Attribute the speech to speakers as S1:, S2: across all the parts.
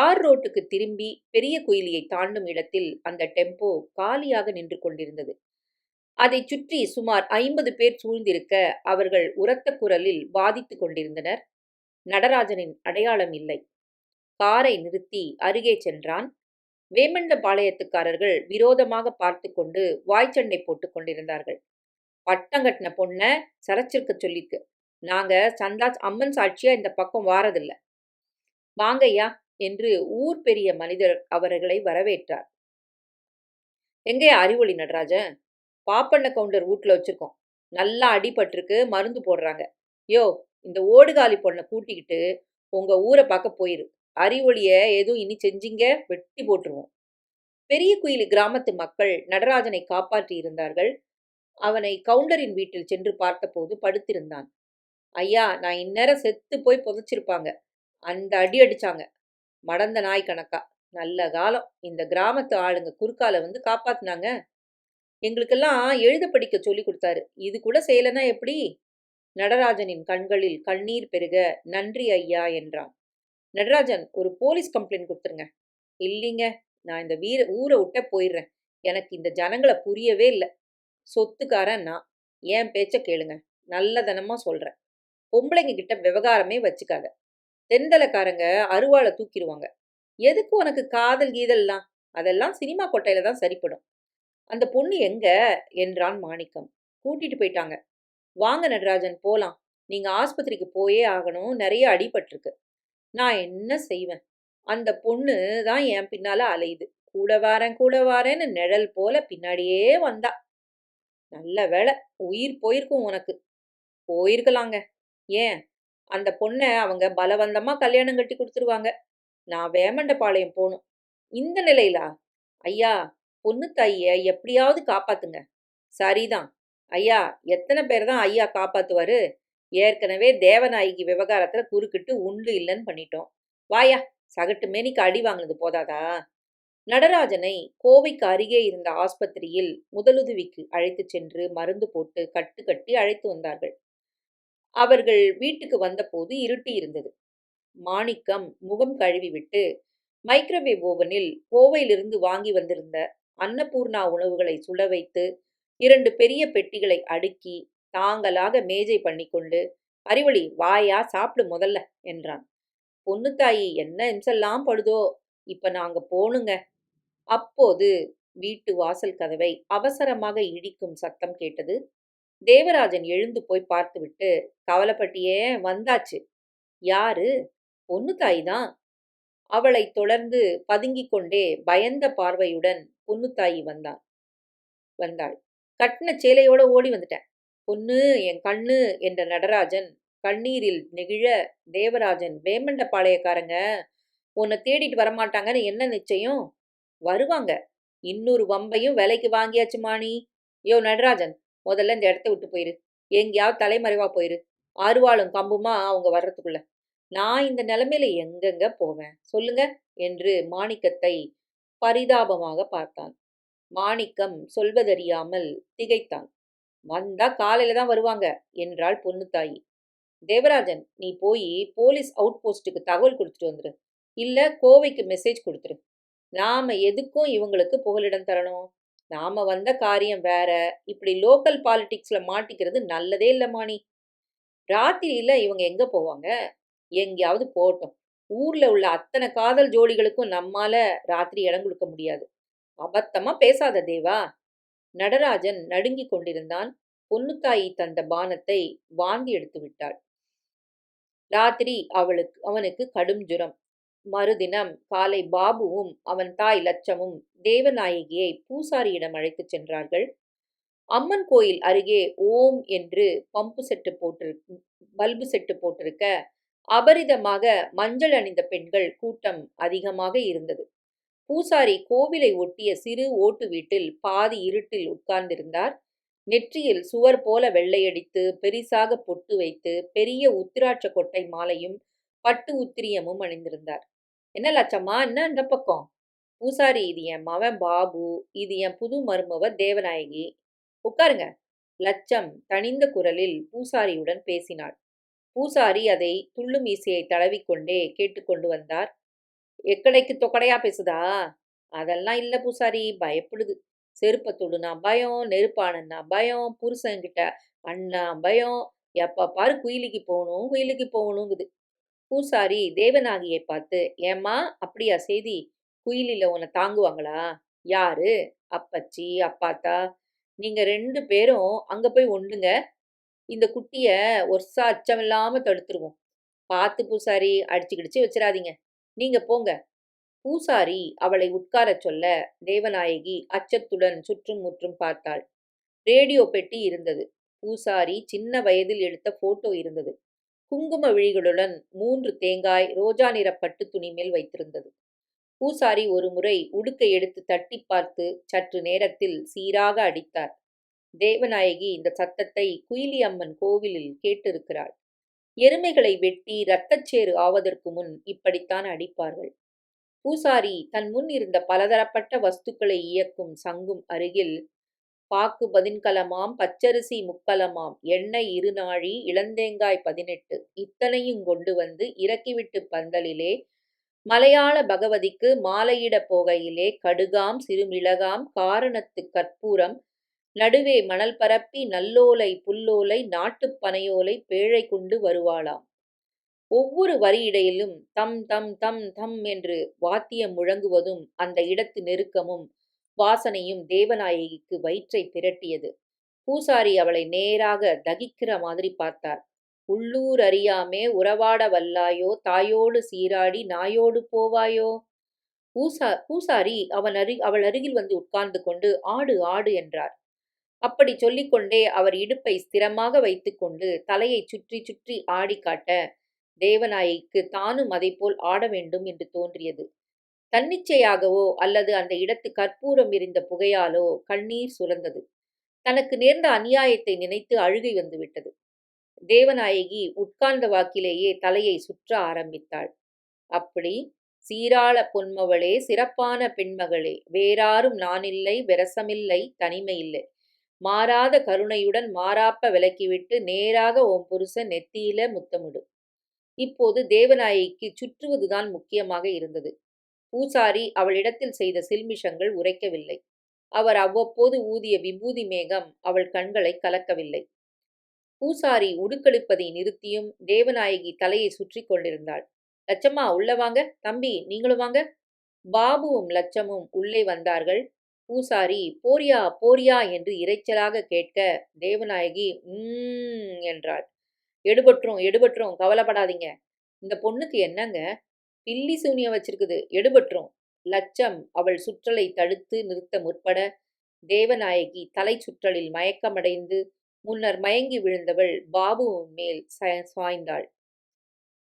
S1: தார் ரோட்டுக்கு திரும்பி பெரிய குயிலியை தாண்டும் இடத்தில் அந்த டெம்போ காலியாக நின்று கொண்டிருந்தது. அதைச் சுற்றி சுமார் ஐம்பது பேர் சூழ்ந்திருக்க அவர்கள் உரத்த குரலில் வாதித்துக் கொண்டிருந்தனர். நடராஜனின் அடையாளம் இல்லை. காரை நிறுத்தி அருகே சென்றான். வேமண்டபாளையத்துக்காரர்கள் விரோதமாக பார்த்து கொண்டு வாய்ச்சண்டை போட்டுக் கொண்டிருந்தார்கள். பட்டங்கட்டின பொண்ண சரச்சிருக்க சொல்லிக்கு நாங்க சந்தாஸ் அம்மன் சாட்சியா இந்த பக்கம் வாரதில்லை. வாங்கய்யா என்று ஊர் பெரிய மனிதர் அவர்களை வரவேற்றார். எங்கே அறிவொளி நடராஜன் பாப்பண்ண கவுண்டர் வீட்டில் வச்சிருக்கோம். நல்லா அடிபட்டிருக்கு மருந்து போடுறாங்க. யோ இந்த ஓடுகாலி பொண்ணை கூட்டிக்கிட்டு உங்க ஊரை பார்க்க போயிரு. அறிவொளிய எதுவும் இனி செஞ்சிங்க வெட்டி போட்டுருவோம். பெரிய குயிலி கிராமத்து மக்கள் நடராஜனை காப்பாற்றி இருந்தார்கள். அவனை கவுண்டரின் வீட்டில் சென்று பார்த்தபோது படுத்திருந்தான். ஐயா நான் இந்நேரம் செத்து போய் புதைச்சிருப்பாங்க. அந்த அடி அடிச்சாங்க. மடந்த நாய் கணக்கா. நல்ல காலம். இந்த கிராமத்து ஆளுங்க குறுக்கால வந்து காப்பாத்தினாங்க. எங்களுக்கெல்லாம் எழுத படிக்க சொல்லி கொடுத்தாரு. இது கூட செய்யலனா எப்படி? நடராஜனின் கண்களில் கண்ணீர் பெருக நன்றி ஐயா என்றான். நடராஜன் ஒரு போலீஸ் கம்ப்ளைண்ட் கொடுத்துருங்க. இல்லைங்க. நான் இந்த வீர ஊரை விட்ட போயிடுறேன். எனக்கு இந்த ஜனங்களை புரியவே இல்லை. சொத்துக்காரன் நான். ஏன் பேச்ச கேளுங்க. நல்லதனமா சொல்றேன். பொம்பளைங்க கிட்ட விவகாரமே வச்சுக்காத. தென்தலைக்காரங்க அருவாளை தூக்கிடுவாங்க எதுக்கு உனக்கு காதல் கீதல்லாம்? அதெல்லாம் சினிமா கொட்டையில தான் சரிப்படும். அந்த பொண்ணு எங்க? என்றான் மாணிக்கம். கூட்டிட்டு போயிட்டாங்க. வாங்க நடராஜன் போலாம். நீங்க ஆஸ்பத்திரிக்கு போயே ஆகணும். நிறைய அடிபட்டிருக்கு. நான் என்ன செய்வேன்? அந்த பொண்ணு தான் என் பின்னால அலையுது. கூட வாரேன் கூட வாரேன்னு நிழல் போல பின்னாடியே வந்தா. நல்ல வேலை உயிர் போயிருக்கும் உனக்கு. போயிருக்கலாங்க. ஏன்? அந்த பொண்ணை அவங்க பலவந்தமா கல்யாணம் கட்டி கொடுத்துருவாங்க. நான் வேமண்டபாளையம் போகணும் இந்த நிலையிலா ஐயா பொண்ணு தாயிய எப்படியாவது காப்பாத்துங்க. சரிதான். ஐயா எத்தனை பேர் தான் ஐயா காப்பாத்துவாரு? ஏற்கனவே தேவநாயகி விவகாரத்துல குறுக்கிட்டு உண்டு இல்லைன்னு பண்ணிட்டோம். வாயா சகட்டு மேனிக்கு அடி வாங்கினது போதாதா? நடராஜனை கோவைக்கு அருகே இருந்த ஆஸ்பத்திரியில் முதலுதவிக்கு அழைத்துச் சென்று மருந்து போட்டு கட்டு கட்டி அழைத்து வந்தார்கள். அவர்கள் வீட்டுக்கு வந்தபோது இருட்டி இருந்தது. மாணிக்கம் முகம் கழுவிவிட்டு மைக்ரோவேவ் ஓவனில் கோவையிலிருந்து வாங்கி வந்திருந்த அன்னபூர்ணா உணவுகளை சுட வைத்து இரண்டு பெரிய பெட்டிகளை அடுக்கி தாங்களாக மேஜை பண்ணிக்கொண்டு அறிவழி வாயா சாப்பிடு முதல்ல என்றான். பொண்ணுத்தாயி என்ன இம்செல்லாம் படுதோ இப்ப நாங்க போனுங்க அப்போது வீட்டு வாசல் கதவை அவசரமாக இடிக்கும் சத்தம் கேட்டது தேவராஜன் எழுந்து போய் பார்த்துவிட்டு கவலைப்பட்டியே வந்தாச்சு. யாரு? பொண்ணு தாய் தான் அவளை தொடர்ந்து பதுங்கிக் கொண்டே பயந்த பார்வையுடன் பொண்ணுத்தாயி வந்தான் வந்தாள். கட்டின சேலையோட ஓடி வந்துட்டேன். பொண்ணு என் கண்ணு என்ற நடராஜன் கண்ணீரில் நெகிழ தேவராஜன் வேமண்டபாளையக்காரங்க உன்னை தேடிட்டு வரமாட்டாங்கன்னு என்ன நிச்சயம்? வருவாங்க. இன்னொரு வம்பையும் விலைக்கு வாங்கியாச்சு மாணி. யோ நடராஜன் முதல்ல இந்த இடத்த விட்டு போயிரு. எங்கேயாவது தலைமறைவா போயிரு. அருவாளும் கம்புமா அவங்க வர்றதுக்குள்ள. நான் இந்த நிலைமையில எங்கெங்க போவேன்? சொல்லுங்க என்று மாணிக்கத்தை பரிதாபமாக பார்த்தான். மாணிக்கம் சொல்வதறியாமல் திகைத்தான். வந்தா காலையில தான் வருவாங்க என்றாள் பொண்ணுத்தாயி தேவராஜன் நீ போய் போலீஸ் அவுட் போஸ்ட்டுக்கு தகவல் கொடுத்துட்டு வந்துரு. இல்ல கோவைக்கு மெசேஜ் கொடுத்துரு. நாம எதுக்கும் இவங்களுக்கு புகலிடம் தரணும்? நாம வந்த காரியம் வேற. இப்படி லோக்கல் பாலிடிக்ஸ்ல மாட்டிக்கிறது நல்லதே இல்ல மாணி ராத்திரியில இவங்க எங்க போவாங்க? எங்கேயாவது போகட்டும். ஊர்ல உள்ள அத்தனை காதல் ஜோடிகளுக்கும் நம்மால ராத்திரி இடம் கொடுக்க முடியாது. அபத்தமா பேசாத தேவா. நடராஜன் நடுங்கிக் கொண்டிருந்தான். பொன்னுத்தாயி தந்த பானத்தை வாந்தி எடுத்து விட்டாள். ராத்திரி அவளுக்கு அவனுக்கு கடும் ஜுரம். மறுதினம் காலை பாபுவும் அவன் தாய் லட்சமும் தேவநாயகியை பூசாரியிடம் அழைத்துச் சென்றார்கள். அம்மன் கோயில் அருகே ஓம் என்று பம்பு செட்டு போட்டிரு பல்பு செட்டு போட்டிருக்க அபரிதமாக மஞ்சள் அணிந்த பெண்கள் கூட்டம் அதிகமாக இருந்தது. பூசாரி கோவிலை ஒட்டிய சிறு ஓட்டு வீட்டில் பாதி இருட்டில் உட்கார்ந்திருந்தார். நெற்றியில் சுவர் போல வெள்ளையடித்து பெரிசாக பொட்டு வைத்து பெரிய உத்திராட்ச கொட்டை மாலையும் பட்டு உத்திரியமும் அணிந்திருந்தார். என்ன லட்சம்மா என்ன இந்த பக்கம்? பூசாரி இது என் மவன் பாபு இது என் புது மருமவ தேவநாயகி. உட்காருங்க. லட்சம் தனிந்த குரலில் பூசாரியுடன் பேசினாள். பூசாரி அதை துள்ளும் மீசையை தடவிக்கொண்டே கேட்டுக்கொண்டு வந்தார். எக்கடைக்கு தொக்கடையா பேசுதா? அதெல்லாம் இல்லை பூசாரி பயப்படுது. செருப்பை தொடுனா பயம் நெருப்பானன்னா பயம் புருஷன்கிட்ட அண்ணா பயம். எப்ப பாரு குயிலுக்கு போகணும் குயிலுக்கு போகணுங்குது. பூசாரி தேவநாகியை பார்த்து ஏம்மா அப்படியா செய்தி? குயிலில உன்னை தாங்குவாங்களா? யாரு? அப்பச்சி அப்பாத்தா? நீங்க ரெண்டு பேரும் அங்க போய் ஒண்டுங்க இந்த குட்டிய அச்சம் அச்சமில்லாம தடுத்துருவோம். பார்த்து பூசாரி அடிச்சு கிடிச்சு வச்சிடாதீங்க நீங்க போங்க. பூசாரி அவளை உட்காரச் சொல்ல தேவநாயகி அச்சத்துடன் சுற்றும் முற்றும் பார்த்தாள். ரேடியோ பெட்டி இருந்தது. பூசாரி சின்ன வயதில் எடுத்த போட்டோ இருந்தது. குங்கும விழிகளுடன் மூன்று தேங்காய் ரோஜா நிற பட்டு துணி மேல் வைத்திருந்தது. பூசாரி ஒரு முறை உடுக்கை எடுத்து தட்டி பார்த்து சற்று நேரத்தில் சீராக அடித்தார். தேவநாயகி இந்த சத்தத்தை குயிலி அம்மன் கோவிலில் கேட்டிருக்கிறாள். எருமைகளை வெட்டி இரத்தச்சேறு ஆவதற்கு முன் இப்படித்தான் அடிப்பார்கள் பூசாரி தன் முன் இருந்த பலதரப்பட்ட வஸ்துக்களை இயக்கும் சங்கும் அருகில் பாக்கு பதின்கலமாம் பச்சரிசி முக்கலமாம். எண்ணெய் இருநாழி இளந்தேங்காய் பதினெட்டு. இத்தனையும் கொண்டு வந்து இறக்கிவிட்டு பந்தலிலே மலையாள பகவதிக்கு மாலையிட போகையிலே கடுகாம் சிறுமிளகாம் காரணத்து கற்பூரம் நடுவே மணல் பரப்பி நல்லோலை புல்லோலை நாட்டுப் பனையோலை பேழை கொண்டு வருவாளாம். ஒவ்வொரு வரியிடையிலும் தம் தம் தம் தம் என்று வாத்தியம் முழங்குவதும் அந்த இடத்து நெருக்கமும் வாசனையும் தேவநாயகிக்கு வயிற்றை திரட்டியது. பூசாரி அவளை நேராக தகிக்கிற மாதிரி பார்த்தார். உள்ளூர் அறியாமே உறவாட வல்லாயோ தாயோடு சீராடி நாயோடு போவாயோ? பூசா பூசாரி அவன் அரு அவள் அருகில் வந்து உட்கார்ந்து கொண்டு ஆடு ஆடு என்றார். அப்படி சொல்லிக்கொண்டே அவர் இடுப்பை ஸ்திரமாக வைத்துக்கொண்டு தலையை சுற்றி சுற்றி ஆடி காட்ட தேவநாயகிக்கு தானும் அதைப்போல் ஆட வேண்டும் என்று தோன்றியது. தன்னிச்சையாகவோ அல்லது அந்த இடத்து கற்பூரம் எரிந்த புகையாலோ கண்ணீர் சுரந்தது. தனக்கு நேர்ந்த அநியாயத்தை நினைத்து அழுகை வந்துவிட்டது. தேவநாயகி உட்கார்ந்த வாக்கிலேயே தலையை சுற்ற ஆரம்பித்தாள். அப்படி? சீராள பொன்மவளே சிறப்பான பெண்மகளே வேறாரும் நானில்லை விரசமில்லை தனிமையில்லை. மாறாத கருணையுடன் மாறாப்ப விலக்கிவிட்டு நேராக உன் புருஷன் நெத்தியில முத்தமிடு. இப்போது தேவநாயகிக்கு சுற்றுவதுதான் முக்கியமாக இருந்தது. பூசாரி அவளிடத்தில் செய்த சில்மிஷங்கள் உரைக்கவில்லை. அவர் அவ்வப்போது ஊதிய விபூதி மேகம் அவள் கண்களை கலக்கவில்லை. பூசாரி உடுக்கெடுப்பதை நிறுத்தியும் தேவநாயகி தலையை சுற்றி கொண்டிருந்தாள். லட்சம்மா உள்ள வாங்க. தம்பி நீங்களும் வாங்க. பாபுவும் லட்சமும் உள்ளே வந்தார்கள். பூசாரி போரியா போரியா என்று இரைச்சலாக கேட்க தேவநாயகி உம் என்றாள். எடுபற்றும் எடுபற்றும். கவலைப்படாதீங்க. இந்த பொண்ணுக்கு என்னங்க? பில்லி சூனியம் வச்சிருக்குது. எடுபட்டுரும். லட்சம் அவள் சுற்றலை தடுத்து நிறுத்த முற்பட தேவநாயகி தலை சுற்றலில் மயக்கமடைந்து முன்னர் மயங்கி விழுந்தவள் பாபு மேல் சாய்ந்தாள்.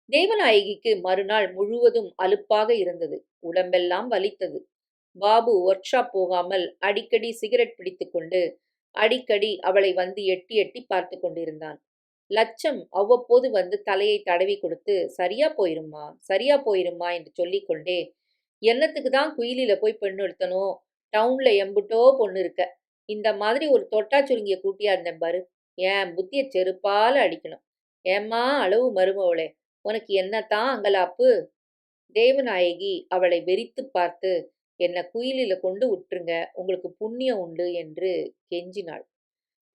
S1: தேவநாயகிக்கு மறுநாள் முழுவதும் அலுப்பாக இருந்தது. உடம்பெல்லாம் வலித்தது. பாபு ஒர்க் ஷாப் போகாமல் அடிக்கடி சிகரெட் பிடித்துக்கொண்டு அடிக்கடி அவளை வந்து எட்டி எட்டி பார்த்து கொண்டிருந்தான். லட்சம் அவ்வப்போது வந்து தலையை தடவி கொடுத்து சரியா போயிருமா சரியா போயிருமா என்று சொல்லிக்கொண்டே என்னத்துக்கு தான் குயிலில போய் பெண்ணு எடுத்தனும் டவுன்ல எம்புட்டோ பொண்ணு இருக்க. இந்த மாதிரி ஒரு தொட்டா சுருங்கிய கூட்டியா இருந்தேன் பாரு. ஏன் புத்திய செருப்பால அடிக்கணும். ஏம்மா அளவு மருமவளே உனக்கு என்னத்தான் அங்கலாப்பு? தேவநாயகி அவளை வெறித்து பார்த்து என்னை குயிலில கொண்டு விட்டுருங்க. உங்களுக்கு புண்ணியம் உண்டு என்று கெஞ்சினாள்.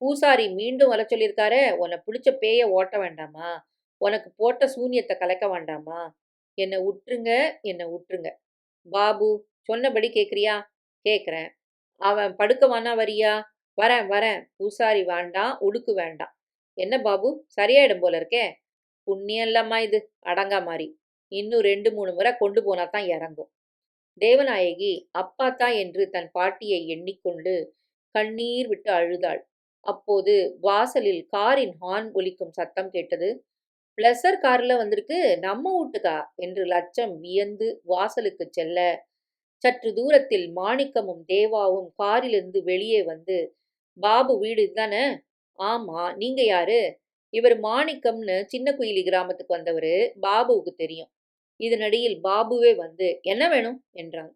S1: பூசாரி மீண்டும் வர சொல்லியிருக்காரே உன்னை பிடிச்ச பேய ஓட்ட வேண்டாமா? உனக்கு போட்ட சூன்யத்தை கலைக்க வேண்டாமா? என்னை உற்றுங்க என்னை உற்றுங்க. பாபு சொன்னபடி கேட்குறியா கேட்குறேன் அவன் படுக்கவானா வரியா? வரேன் வரேன். பூசாரி வேண்டாம் உடுக்கு வேண்டாம். என்ன பாபு சரியாயிடும் போல இருக்கே? புண்ணியம் இல்லம்மா இது அடங்கா மாதிரி இன்னும் ரெண்டு மூணு முறை கொண்டு போனா தான் இறங்கும். தேவநாயகி அப்பாத்தா என்று தன் பாட்டியை எண்ணிக்கொண்டு கண்ணீர் விட்டு அழுதாள். அப்போது வாசலில் காரின் ஹார்ன் ஒலிக்கும் சத்தம் கேட்டது. பிளஸர் கார்ல வந்திருக்கு நம்ம வீட்டுக்கா? என்று லட்சம் வியந்து வாசலுக்கு செல்ல. சற்று தூரத்தில் மாணிக்கமும் தேவாவும் காரிலிருந்து வெளியே வந்து பாபு வீடு தானே ஆமா நீங்க யாரு? இவர் மாணிக்கம்னு சின்ன குயிலி கிராமத்துக்கு வந்தவர் பாபுவுக்கு தெரியும். இதனடியில் பாபுவே வந்து என்ன வேணும்? என்றான்.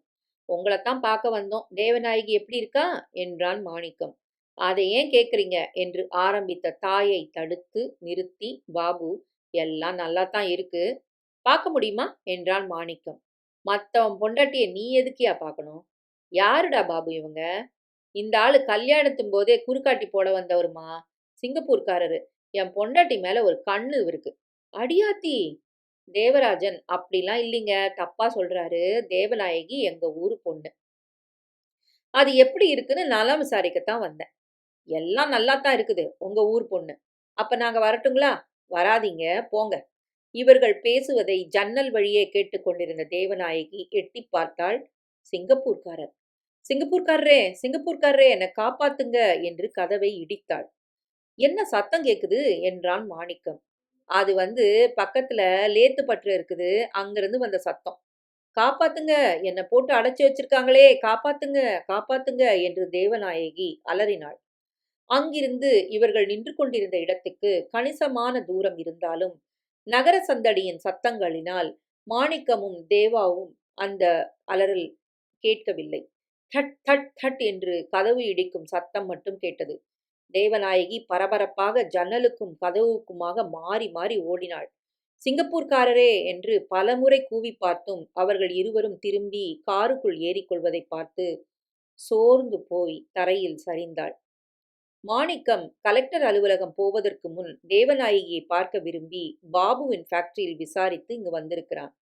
S1: உங்களைத்தான் பார்க்க வந்தோம். தேவநாயகி எப்படி இருக்கா? என்றான் மாணிக்கம். அதை ஏன் கேட்குறீங்க? என்று ஆரம்பித்த தாயை தடுத்து நிறுத்தி பாபு எல்லாம் நல்லா தான் இருக்கு. பார்க்க முடியுமா? என்றான் மாணிக்கம். மற்றவன் பொண்டாட்டிய நீ எதுக்கியா பார்க்கணும்? யாருடா பாபு இவங்க? இந்த ஆளு கல்யாணத்தும் போதே குறுக்காட்டி போட வந்தவருமா? சிங்கப்பூர்காரரு. என் பொண்டாட்டி மேல ஒரு கண்ணு இருக்கு அடியாத்தி! தேவராஜன் அப்படிலாம் இல்லைங்க. தப்பா சொல்றாரு. தேவநாயகி எங்க ஊரு பொண்ணு. அது எப்படி இருக்குன்னு நலம் விசாரிக்கத்தான் வந்தேன். எல்லாம் நல்லா தான் இருக்குது உங்க ஊர் பொண்ணு. அப்ப நாங்க வரட்டுங்களா? வராதீங்க போங்க. இவர்கள் பேசுவதை ஜன்னல் வழியே கேட்டுக்கொண்டிருந்த தேவநாயகி எட்டி பார்த்தாள். சிங்கப்பூர்காரர். சிங்கப்பூர்காரரே சிங்கப்பூர்காரரே என்னை காப்பாத்துங்க என்று கதவை இடித்தாள். என்ன சத்தம் கேக்குது? என்றான் மாணிக்கம். அது வந்து பக்கத்துல லேத்து பற்று இருக்குது அங்கிருந்து வந்த சத்தம். காப்பாத்துங்க என்னை போட்டு அடைச்சி வச்சிருக்காங்களே காப்பாத்துங்க காப்பாத்துங்க என்று தேவநாயகி அலறினாள். அங்கிருந்து இவர்கள் நின்று கொண்டிருந்த இடத்துக்கு கணிசமான தூரம் இருந்தாலும் நகர சந்தடியின் சத்தங்களினால் மாணிக்கமும் தேவாவும் அந்த அலறல் கேட்கவில்லை. தட் தட் தட் என்று கதவு இடிக்கும் சத்தம் மட்டும் கேட்டது. தேவநாயகி பரபரப்பாக ஜன்னலுக்கும் கதவுக்குமாக மாறி மாறி ஓடினாள். சிங்கப்பூர்காரரே என்று பலமுறை கூவி பார்த்தும் அவர்கள் இருவரும் திரும்பி காருக்குள் ஏறிக்கொள்வதை பார்த்து சோர்ந்து போய் தரையில் சரிந்தாள். மாணிக்கம் கலெக்டர் அலுவலகம் போவதற்கு முன் தேவநாயகியை பார்க்க விரும்பி பாபுவின் ஃபேக்டரியில் விசாரித்து இங்கு வந்திருக்கிறான்.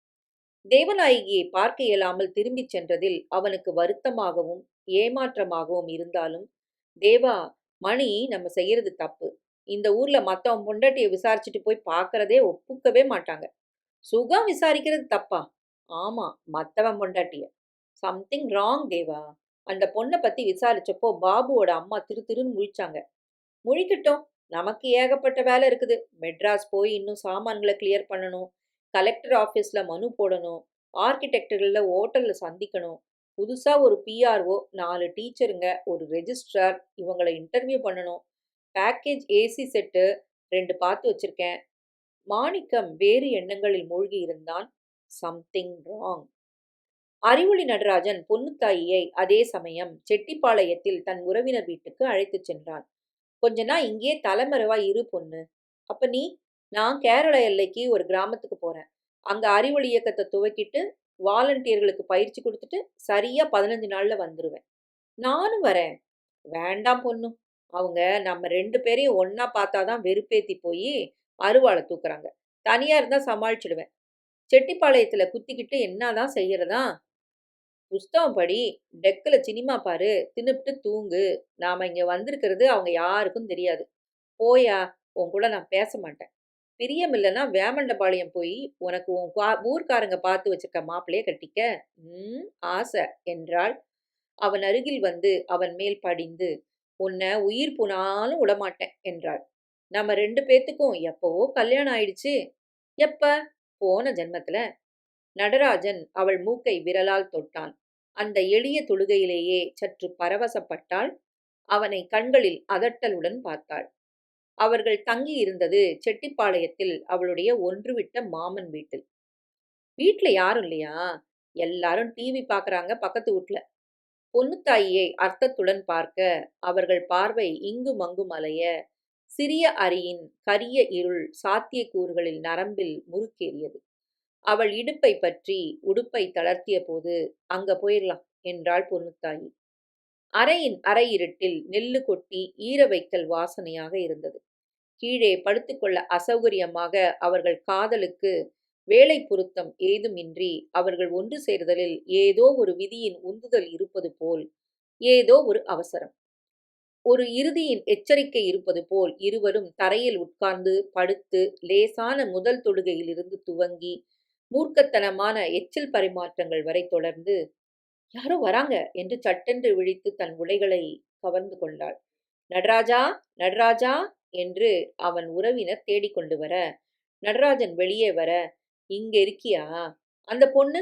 S1: தேவநாயகியை பார்க்க இயலாமல் திரும்பிச் சென்றதில் அவனுக்கு வருத்தமாகவும் ஏமாற்றமாகவும் இருந்தாலும் தேவா மணி நம்ம செய்யறது தப்பு. இந்த ஊர்ல மத்தவன் பொண்டாட்டியை விசாரிச்சுட்டு போய் பார்க்கறதே ஒப்புக்கவே மாட்டாங்க. சுகம் விசாரிக்கிறது தப்பா? ஆமா மத்தவன் பொண்டாட்டிய. Something wrong Deva. அந்த பொண்ணை பத்தி விசாரிச்சப்போ பாபுவோட அம்மா திரு திருன்னு முழிச்சாங்க. முழிக்கட்டும். நமக்கு ஏகப்பட்ட வேலை இருக்குது. மெட்ராஸ் போய் இன்னும் சாமான்களை கிளியர் பண்ணணும். கலெக்டர் ஆஃபீஸில் மனு போடணும். ஆர்கிடெக்டர்களில் ஹோட்டலில் சந்திக்கணும். புதுசாக ஒரு பிஆர்ஓ நாலு டீச்சருங்க ஒரு ரெஜிஸ்ட்ரார் இவங்களை இன்டர்வியூ பண்ணணும். பேக்கேஜ் ஏசி செட்டு ரெண்டு பார்த்து வச்சுருக்கேன். மாணிக்கம் வேறு எண்ணங்களில் மூழ்கி இருந்தான். Something wrong. அறிவொளி நடராஜன் பொன்னுத்தாயியை அதே சமயம் செட்டிப்பாளையத்தில் தன் உறவினர் வீட்டுக்கு அழைத்துச் சென்றான். கொஞ்ச நாள் இங்கே தலைமறைவா இரு பொண்ணு. அப்ப நீ நான் கேரள எல்லைக்கு ஒரு கிராமத்துக்கு போறேன். அங்க அறிவொளி இயக்கத்தை துவக்கிட்டு வாலண்டியர்களுக்கு பயிற்சி கொடுத்துட்டு சரியா பதினஞ்சு நாள்ல வந்துருவேன். நானும் வரேன். வேண்டாம் பொண்ணு. அவங்க நம்ம ரெண்டு பேரையும் ஒன்னா பார்த்தாதான் வெறுப்பேத்தி போய் அருவாளை தூக்குறாங்க. தனியா இருந்தா சமாளிச்சிடுவேன். செட்டிப்பாளையத்துல குத்திக்கிட்டு என்னதான் செய்யறதா புஸ்தகம் படி டெக்கில் சினிமா பாரு தின்னுப்ட்டு தூங்கு. நாம் இங்கே வந்திருக்கிறது அவங்க யாருக்கும் தெரியாது. போயா உன் கூட நான் பேச மாட்டேன். பிரியம் இல்லைன்னா வேமண்டபாளையம் போய் உனக்கு உன் கா- ஊர்க்காரங்க பார்த்து வச்சிருக்க மாப்பிளைய கட்டிக்க. ம் ஆசை என்றாள். அவன் அருகில் வந்து அவன் மேல் படிந்து உன்னை உயிர் போனாலும் விடமாட்டேன் என்றாள். நம்ம ரெண்டு பேத்துக்கும் எப்பவோ கல்யாணம் ஆயிடுச்சு. எப்ப? போன ஜென்மத்தில். நடராஜன் அவள் மூக்கை விரலால் தொட்டான். அந்த எளிய தொழுகையிலேயே சற்று பரவசப்பட்டாள். அவனை கண்களில் அதட்டலுடன் பார்த்தாள். அவர்கள் தங்கி இருந்தது செட்டிப்பாளையத்தில் அவளுடைய ஒன்றுவிட்ட மாமன் வீட்டில். வீட்டில் யாரும் இல்லையா? எல்லாரும் டிவி பார்க்குறாங்க பக்கத்து வீட்ல. பொண்ணுத்தாயியை அர்த்தத்துடன் பார்க்க அவர்கள் பார்வை இங்கும் அங்கும் அலைய சிறிய அரியின் கரிய இருள் சாத்தியக்கூறுகளில் நரம்பில் முறுக்கேறியது. அவள் இடுப்பை பற்றி உடுப்பை தளர்த்திய போது அங்க போயிடலாம் என்றாள் பொன்னுத்தாயி. அறையின் அரையிருட்டில் நெல்லு கொட்டி ஈர வைத்தல் வாசனையாக இருந்தது. கீழே படுத்துக்கொள்ள அசௌகரியமாக அவர்கள் காதலுக்கு வேலை பொருத்தம் ஏதுமின்றி அவர்கள் ஒன்று சேர்தலில் ஏதோ ஒரு விதியின் உந்துதல் இருப்பது போல் ஏதோ ஒரு அவசரம். ஒரு இறுதியின் எச்சரிக்கை இருப்பது போல் இருவரும் தரையில் உட்கார்ந்து படுத்து லேசான முதல் தொடுகையிலிருந்து துவங்கி மூர்க்கத்தனமான எச்சில் பரிமாற்றங்கள் வரை தொடர்ந்து யாரோ வராங்க என்று சட்டென்று விழித்து தன் உடைகளை கவர்ந்து கொண்டாள். நடராஜா நடராஜா என்று அவன் உறவினர் தேடிக்கொண்டு வர நடராஜன் வெளியே வர இங்க இருக்கியா? அந்த பொண்ணு?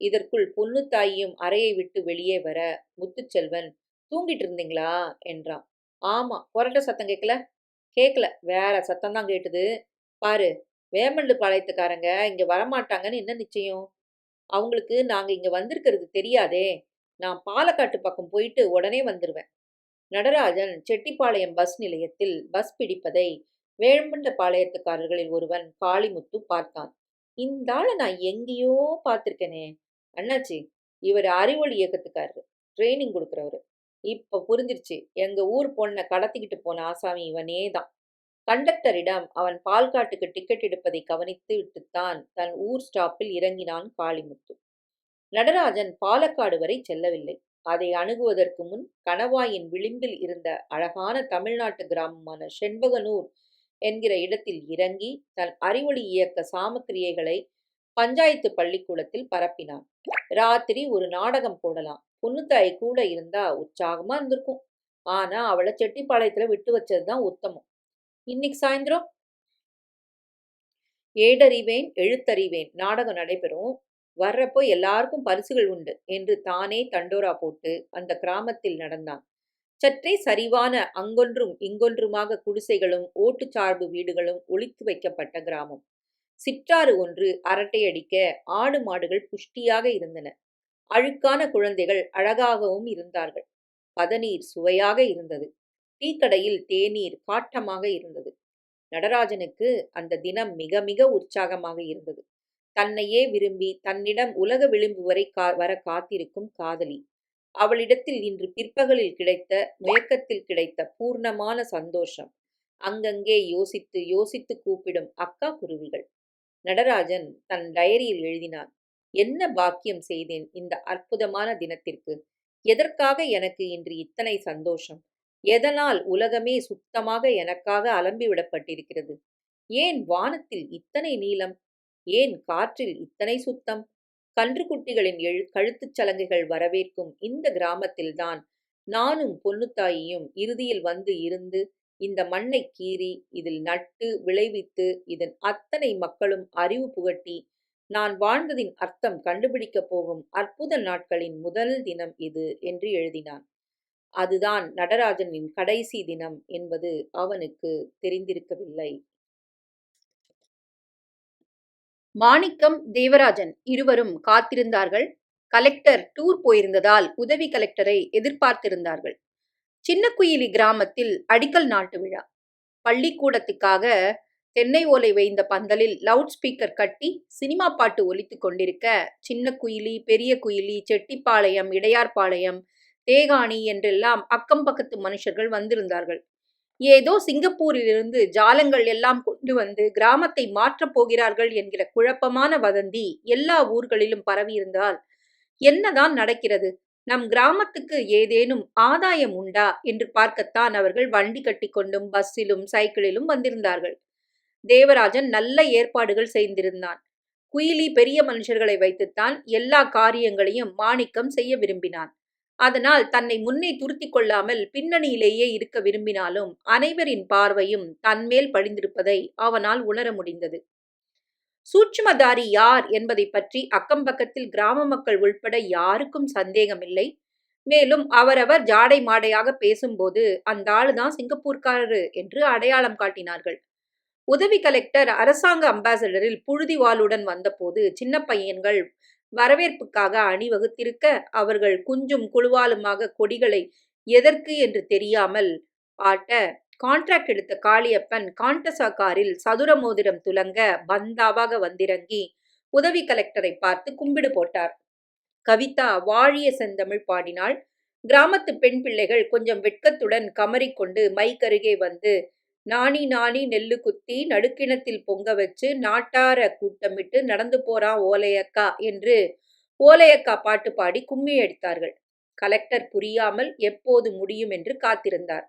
S1: இதற்குள் பொண்ணு தாயும் அறையை விட்டு வெளியே வர முத்துச்செல்வன் தூங்கிட்டு இருந்தீங்களா? என்றான். ஆமா கொரட்ட சத்தம் கேட்கல? கேட்கல. வேற சத்தம் தான் கேட்டுது. பாரு வேமண்டு பாளையத்துக்காரங்க இங்கே வரமாட்டாங்கன்னு என்ன நிச்சயம்? அவங்களுக்கு நாங்கள் இங்கே வந்திருக்கிறது தெரியாதே. நான் பாலக்காட்டு பக்கம் போயிட்டு உடனே வந்துடுவேன் நடராஜன் செட்டிப்பாளையம் பஸ் நிலையத்தில் பஸ் பிடிப்பதை வேம்பண்ட பாளையத்துக்காரர்களில் ஒருவன் காளிமுத்து பார்த்தான். இந்த ஆளை நான் எங்கேயோ பார்த்துருக்கேனே. அண்ணாச்சி இவர் அறிவொளி இயக்கத்துக்காரரு. ட்ரைனிங் கொடுக்குறவரு. இப்போ புரிஞ்சிருச்சு. எங்கள் ஊர் பொண்ணை கடத்திக்கிட்டு போன ஆசாமி இவனே தான். கண்டக்டரிடம் அவன் பால்காட்டுக்கு டிக்கெட் எடுப்பதை கவனித்து விட்டுத்தான் தன் ஊர் ஸ்டாப்பில் இறங்கினான் காளிமுத்து. நடராஜன் பாலக்காடு வரை செல்லவில்லை. அதை அணுகுவதற்கு முன் கணவாயின் விளிம்பில் இருந்த அழகான தமிழ்நாட்டு கிராமமான செண்பகனூர் என்கிற இடத்தில் இறங்கி தன் அறிவொளி இயக்க சாமக்கிரியைகளை பஞ்சாயத்து பள்ளிக்கூடத்தில் பரப்பினான். ராத்திரி ஒரு நாடகம் போடலாம். பொண்ணுத்தாய் கூட இருந்தா உற்சாகமா இருந்திருக்கும். ஆனா அவளை செட்டிப்பாளையத்துல விட்டு வச்சதுதான் உத்தமம். இன்னைக்கு சாயந்தரம்? ஏடறிவேன் எழுத்தறிவேன். நாடகம் நடைபெறும். வர்றப்போ எல்லாருக்கும் பரிசுகள் உண்டு என்று தானே தண்டோரா போட்டு அந்த கிராமத்தில் நடந்தான். சற்றே சரிவான அங்கொன்றும் இங்கொன்றுமாக குடிசைகளும் ஓட்டுச்சார்பு வீடுகளும் ஒழித்து வைக்கப்பட்ட கிராமம். சிற்றாறு ஒன்று அரட்டையடிக்க ஆடு மாடுகள் புஷ்டியாக இருந்தன. அழுக்கான குழந்தைகள் அழகாகவும் இருந்தார்கள். பதநீர் சுவையாக இருந்தது. டீக்கடையில் தேநீர் காட்டமாக இருந்தது. நடராஜனுக்கு அந்த தினம் மிக மிக உற்சாகமாக இருந்தது. தன்னையே விரும்பி தன்னிடம் உலக விளிம்பு வரை கா வர காத்திருக்கும் காதலி. அவளிடத்தில் இன்று பிற்பகலில் கிடைத்த மயக்கத்தில் கிடைத்த பூர்ணமான சந்தோஷம். அங்கங்கே யோசித்து யோசித்து கூப்பிடும் அக்கா குருவிகள். நடராஜன் தன் டயரியில் எழுதினான் என்ன பாக்கியம் செய்தேன் இந்த அற்புதமான தினத்திற்கு? எதற்காக எனக்கு இன்று இத்தனை சந்தோஷம்? எதனால் உலகமே சுத்தமாக எனக்காக அலம்பிவிடப்பட்டிருக்கிறது? ஏன் வானத்தில் இத்தனை நீளம்? ஏன் காற்றில் இத்தனை சுத்தம்? கன்றுக்குட்டிகளின் எழு கழுத்துச் சலங்கைகள் வரவேற்கும் இந்த கிராமத்தில்தான் நானும் பொன்னுத்தாயியும் இறுதியில் வந்து இருந்து இந்த மண்ணை கீறி இதில் நட்டு விளைவித்து இதன் அத்தனை மக்களும் அறிவு புகட்டி நான் வாழ்ந்ததின் அர்த்தம் கண்டுபிடிக்கப் போகும் அற்புத நாட்களின் முதல் தினம் இது என்று எழுதினான். அதுதான் நடராஜனின் கடைசி தினம் என்பது அவனுக்கு தெரிந்திருக்கவில்லை.
S2: மாணிக்கம் தேவராஜன் இருவரும் காத்திருந்தார்கள். கலெக்டர் டூர் போயிருந்ததால் உதவி கலெக்டரை எதிர்பார்த்திருந்தார்கள். சின்னக்குயிலி கிராமத்தில் அடிக்கல் நாட்டு விழா. பள்ளிக்கூடத்துக்காக தென்னை ஓலை வைந்த பந்தலில் லவுட் ஸ்பீக்கர் கட்டி சினிமா பாட்டு ஒலித்து கொண்டிருக்க சின்ன குயிலி பெரிய குயிலி செட்டிப்பாளையம் இடையார்பாளையம் தேகாணி என்றெல்லாம் அக்கம் பக்கத்து மனுஷர்கள் வந்திருந்தார்கள். ஏதோ சிங்கப்பூரிலிருந்து ஜாலங்கள் எல்லாம் கொண்டு வந்து கிராமத்தை மாற்றப் போகிறார்கள் என்கிற குழப்பமான வதந்தி எல்லா ஊர்களிலும் பரவியிருந்தால் என்னதான் நடக்கிறது? நம் கிராமத்துக்கு ஏதேனும் ஆதாயம் உண்டா? என்று பார்க்கத்தான் அவர்கள் வண்டி கட்டி கொண்டும் பஸ்ஸிலும் சைக்கிளிலும் வந்திருந்தார்கள். தேவராஜன் நல்ல ஏற்பாடுகள் செய்திருந்தான். குயிலி பெரிய மனுஷர்களை வைத்துத்தான் எல்லா காரியங்களையும் மாணிக்கம் செய்ய விரும்பினான். அதனால் தன்னை முன்னே துருத்தி கொள்ளாமல் பின்னணியிலேயே இருக்க விரும்பினாலும் அனைவரின் பார்வையும் தன்மேல் படிந்திருப்பதை அவனால் உணர முடிந்தது. சூட்சுமதாரி யார் என்பதை பற்றி அக்கம்பக்கத்தில் கிராம மக்கள் உள்பட யாருக்கும் சந்தேகமில்லை. மேலும் அவரவர் ஜாடை மாடையாக பேசும்போது அந்த ஆளுதான் சிங்கப்பூர்காரரு என்று அடையாளம் காட்டினார்கள். உதவி கலெக்டர் அரசாங்க அம்பாசடரில் புழுதி வாளுடன் வந்தபோது சின்ன பையன்கள் வரவேற்புக்காக அணிவகுத்திருக்க அவர்கள் குஞ்சும் குழுவாலுமாக கொடிகளை எதற்கு என்று தெரியாமல் ஆட்ட கான்ட்ராக்ட் எடுத்த காளியப்பன் காண்டசா காரில் சதுர மோதிரம் துலங்க பந்தாவாக வந்திறங்கி உதவி கலெக்டரை பார்த்து கும்பிடு போட்டார். கவிதா வாழிய செந்தமிழ் பாடினாள். கிராமத்து பெண் பிள்ளைகள் கொஞ்சம் வெட்கத்துடன் கமறிக்கொண்டு மைக்கருகே வந்து நாணி நாணி நெல்லு குத்தி நடுக்கிணத்தில் பொங்க வச்சு நாட்டார கூட்டமிட்டு நடந்து போறான் ஓலையக்கா என்று ஓலையக்கா பாட்டு பாடி கும்மி அடித்தார்கள். கலெக்டர் புரியாமல் எப்போது முடியும் என்று காத்திருந்தார்.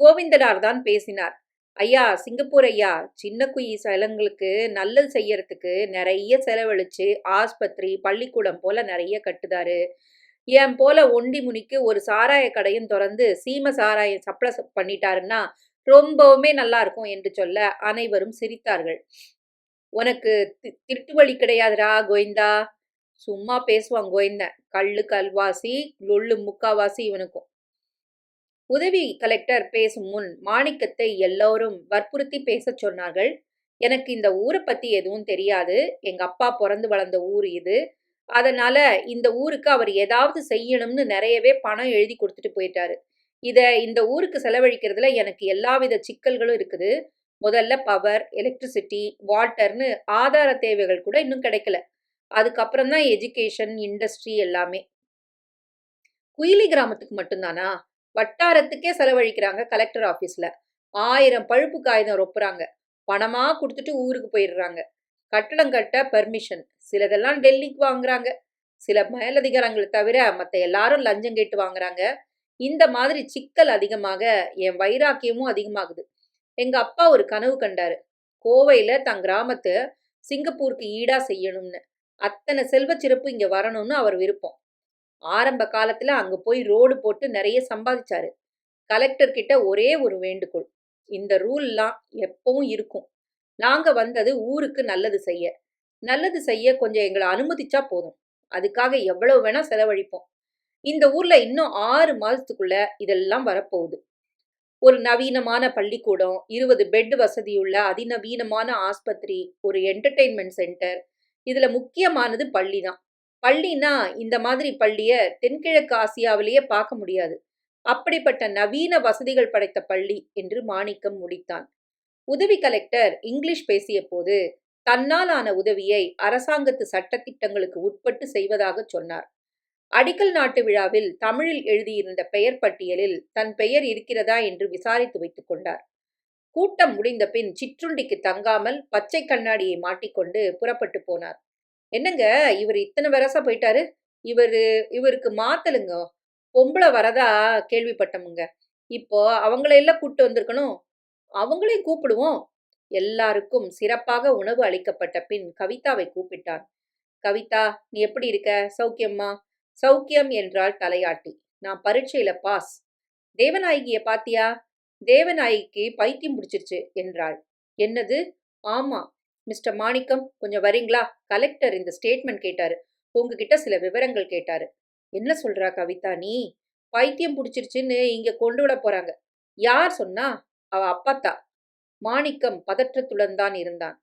S2: கோவிந்தனார் தான் பேசினார். ஐயா சிங்கப்பூர் ஐயா சின்ன குயி சலங்களுக்கு நல்லது செய்யறதுக்கு நிறைய செலவழிச்சு ஆஸ்பத்திரி பள்ளிக்கூடம் போல நிறைய கட்டுதாரு. என் போல ஒண்டி முனிக்கு ஒரு சாராய கடையும் திறந்து சீம சாராயம் சப்ளை பண்ணிட்டாருன்னா ரொம்பவுமே நல்லா இருக்கும் என்று சொல்ல அனைவரும் சிரித்தார்கள். உனக்கு திருட்டு வழி கிடையாதுரா கோவிந்தா. சும்மா பேசுவான் கோவிந்தன் கல்லு கல்வாசி லொள்ளு முக்காவாசி இவனுக்கும். உதவி கலெக்டர் பேசும் முன் மாணிக்கத்தை எல்லோரும் வற்புறுத்தி பேச சொன்னார்கள். எனக்கு இந்த ஊரை பத்தி எதுவும் தெரியாது. எங்க அப்பா பிறந்து வளர்ந்த ஊர் இது. அதனால இந்த ஊருக்கு அவர் ஏதாவது செய்யணும்னு நிறையவே பணம் எழுதி கொடுத்துட்டு போயிட்டாரு. இதை இந்த ஊருக்கு செலவழிக்கிறதுல எனக்கு எல்லாவித சிக்கல்களும் இருக்குது. முதல்ல பவர் எலக்ட்ரிசிட்டி வாட்டர்னு ஆதார தேவைகள் கூட இன்னும் கிடைக்கல.
S1: அதுக்கப்புறம் தான் எஜுகேஷன் இண்டஸ்ட்ரி எல்லாமே. குயிலி கிராமத்துக்கு மட்டும்தானா? வட்டாரத்துக்கே செலவழிக்கிறாங்க கலெக்டர் ஆஃபீஸில் ஆயிரம் பழுப்பு காகிதம் ரொப்புறாங்க. பணமாக கொடுத்துட்டு ஊருக்கு போயிடுறாங்க. கட்டடம் கட்ட பர்மிஷன் சிலதெல்லாம் டெல்லிக்கு வாங்குறாங்க. சில மேலதிகாரங்களை தவிர மற்ற எல்லாரும் லஞ்சம் கேட்டு வாங்குறாங்க. இந்த மாதிரி சிக்கல் அதிகமாக என் வைராக்கியமும் அதிகமாகுது. எங்க அப்பா ஒரு கனவு கண்டாரு. கோவையில தன் கிராமத்தை சிங்கப்பூருக்கு ஈடா செய்யணும்னு. அத்தனை செல்வ சிறப்பு இங்க வரணும்னு அவர் விருப்பம். ஆரம்ப காலத்துல அங்க போய் ரோடு போட்டு நிறைய சம்பாதிச்சாரு. கலெக்டர் கிட்ட ஒரே ஒரு வேண்டுகோள். இந்த ரூல்லாம் எப்பவும் இருக்கும். நாங்க வந்தது ஊருக்கு நல்லது செய்ய. நல்லது செய்ய கொஞ்சம் எங்களை அனுமதிச்சா போதும். அதுக்காக எவ்வளவு வேணா செலவழிப்போம். இந்த ஊர்ல இன்னும் ஆறு மாதத்துக்குள்ள இதெல்லாம் வரப்போகுது. ஒரு நவீனமான பள்ளிக்கூடம் இருபது பெட் வசதியுள்ள அதிநவீனமான ஆஸ்பத்திரி ஒரு என்டர்டெயின்மெண்ட் சென்டர் இதுல முக்கியமானது பள்ளி தான். பள்ளினா இந்த மாதிரி பள்ளிய தென்கிழக்கு ஆசியாவிலேயே பார்க்க முடியாது. அப்படிப்பட்ட நவீன வசதிகள் படைத்த பள்ளி என்று மாணிக்கம் முடித்தான். உதவி கலெக்டர் இங்கிலீஷ் பேசிய போது தன்னால் ஆன உதவியை அரசாங்கத்து சட்டத்திட்டங்களுக்கு உட்பட்டு செய்வதாக சொன்னார். அடிக்கல் நாட்டு விழாவில் தமிழில் எழுதியிருந்த பெயர் பட்டியலில் தன் பெயர் இருக்கிறதா என்று விசாரித்து வைத்துக் கொண்டார். கூட்டம் முடிந்த பின் சிற்றுண்டிக்கு தங்காமல் பச்சை கண்ணாடியை மாட்டிக்கொண்டு புறப்பட்டு போனார். என்னங்க இவர் இத்தனை வரசா போயிட்டாரு? இவரு இவருக்கு மாத்தலுங்க? பொம்பளை வரதா? கேள்விப்பட்டமுங்க. இப்போ அவங்களையெல்லாம் கூப்பிட்டு வந்திருக்கணும். அவங்களையும் கூப்பிடுவோம். எல்லாருக்கும் சிறப்பாக உணவு அளிக்கப்பட்ட பின் கவிதாவை கூப்பிட்டான். கவிதா நீ எப்படி இருக்க? சௌக்கியம்மா? சௌக்கியம் என்றாள் தலையாட்டி. நான் பரீட்சையில பாஸ் தேவநாயகிய பாத்தியா? தேவநாயகிக்கு பைத்தியம் பிடிச்சிருச்சு என்றாள். என்னது? ஆமா மிஸ்டர் மாணிக்கம் கொஞ்சம் வரீங்களா? கலெக்டர் இந்த ஸ்டேட்மெண்ட் கேட்டாரு. உங்ககிட்ட சில விவரங்கள் கேட்டாரு. என்ன சொல்றா கவிதா நீ? பைத்தியம் பிடிச்சிருச்சுன்னு இங்க கொண்டு விட போறாங்க. யார் சொன்னா? அவ அப்பாத்தா. மாணிக்கம் பதற்றத்துடன் தான் இருந்தான்.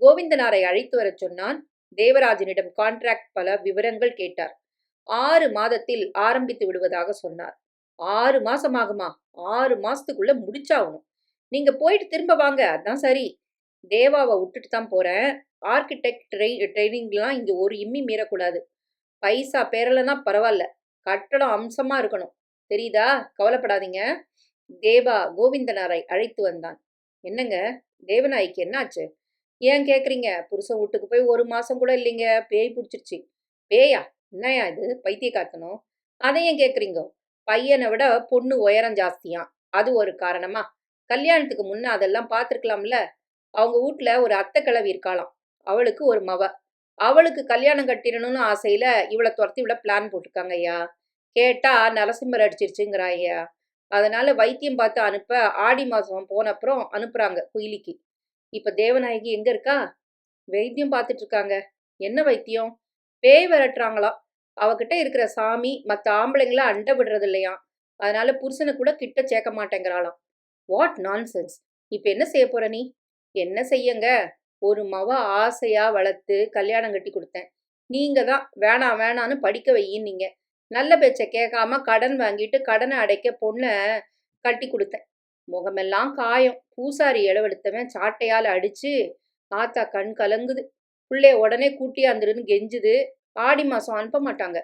S1: கோவிந்தனாரை அழைத்து வரச் சொன்னான். தேவராஜனிடம் கான்ட்ராக்ட் பல விவரங்கள் கேட்டார். ஆறு மாதத்தில் ஆரம்பித்து விடுவதாக சொன்னார். ஆறு மாசம் ஆகுமா? ஆறு மாசத்துக்குள்ள முடிச்சாகணும். நீங்க போயிட்டு திரும்ப வாங்க. அதான் சரி. தேவாவை விட்டுட்டு தான் போறேன். ஆர்கிடெக்ட் ட்ரை ட்ரைனிங்லாம் இங்க ஒரு இம்மி மீறக்கூடாது. பைசா பேரலைன்னா பரவாயில்ல. கட்டடம் அம்சமா இருக்கணும். தெரியுதா? கவலைப்படாதீங்க. தேவா கோவிந்தனாரை அழைத்து வந்தான். என்னங்க? தேவநாய்க்கு என்னாச்சு? ஏன் கேக்குறீங்க? புருஷன் வீட்டுக்கு போய் ஒரு மாசம் கூட இல்லைங்க. பேய் பிடிச்சிருச்சு. பேயா? என்னையா இது? பைத்திய அதையும் கேட்குறீங்க பையனை விட பொண்ணு உயரம் ஜாஸ்தியாம். அது ஒரு காரணமா? கல்யாணத்துக்கு முன்ன அதெல்லாம் பார்த்துருக்கலாம்ல? அவங்க வீட்ல ஒரு அத்தை கிளவி இருக்காளாம். அவளுக்கு ஒரு மவ. அவளுக்கு கல்யாணம் கட்டிடணும்னு ஆசையில இவளை துரத்தி விட பிளான் போட்டிருக்காங்க ஐயா. கேட்டா நரசிம்மர் அடிச்சிருச்சுங்கிறா ஐயா அதனால வைத்தியம் பார்த்து அனுப்ப ஆடி மாசம் போன அப்புறம் அனுப்புறாங்க குயிலிக்கு. இப்ப தேவநாயகி எங்க இருக்கா? வைத்தியம் பார்த்துட்டு இருக்காங்க. என்ன வைத்தியம்? பேய் விரட்டுறாங்களாம் அவகிட்ட இருக்கிற சாமி மற்ற ஆம்பளைங்கள அண்டை விடுறது இல்லையாம் அதனால புருஷனை கூட கிட்ட சேர்க்க மாட்டேங்கிறாளாம். வாட் நான்சென்ஸ் இப்ப என்ன செய்ய போற நீ? என்ன செய்யுங்க? ஒரு மவ ஆசையா வளர்த்து கல்யாணம் கட்டி கொடுத்தேன். நீங்க தான் வேணாம் வேணான்னு படிக்க வையின்னீங்க நல்ல பேச்சை கேட்காம கடன் வாங்கிட்டு கடனை அடைக்க பொண்ணை கட்டி கொடுத்தேன். முகமெல்லாம் காயம். பூசாரி இளவெடுத்தவன் சாட்டையால் அடிச்சு ஆத்தா கண் கலங்குது. பிள்ளைய உடனே கூட்டியாந்துருன்னு கெஞ்சுது. ஆடி மாசம் அனுப்ப மாட்டாங்க.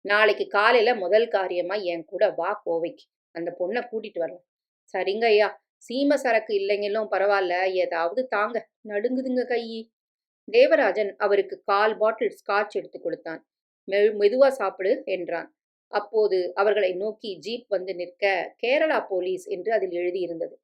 S1: நாளைக்கு காலையில முதல் காரியமா என் கூட வா கோவைக்கு. அந்த பொண்ணை கூட்டிட்டு வரலாம். சரிங்க ஐயா. சீம சரக்கு இல்லைங்களும் பரவாயில்ல. ஏதாவது தாங்க. நடுங்குதுங்க கையி. தேவராஜன் அவருக்கு கால் பாட்டில் ஸ்காட்ச் எடுத்து கொடுத்தான். மெ- மெதுவா சாப்பிடு என்றான். அப்போது அவர்களை நோக்கி ஜீப் வந்து நிற்க கேரளா போலீஸ் என்று அதில் எழுதியிருந்தது.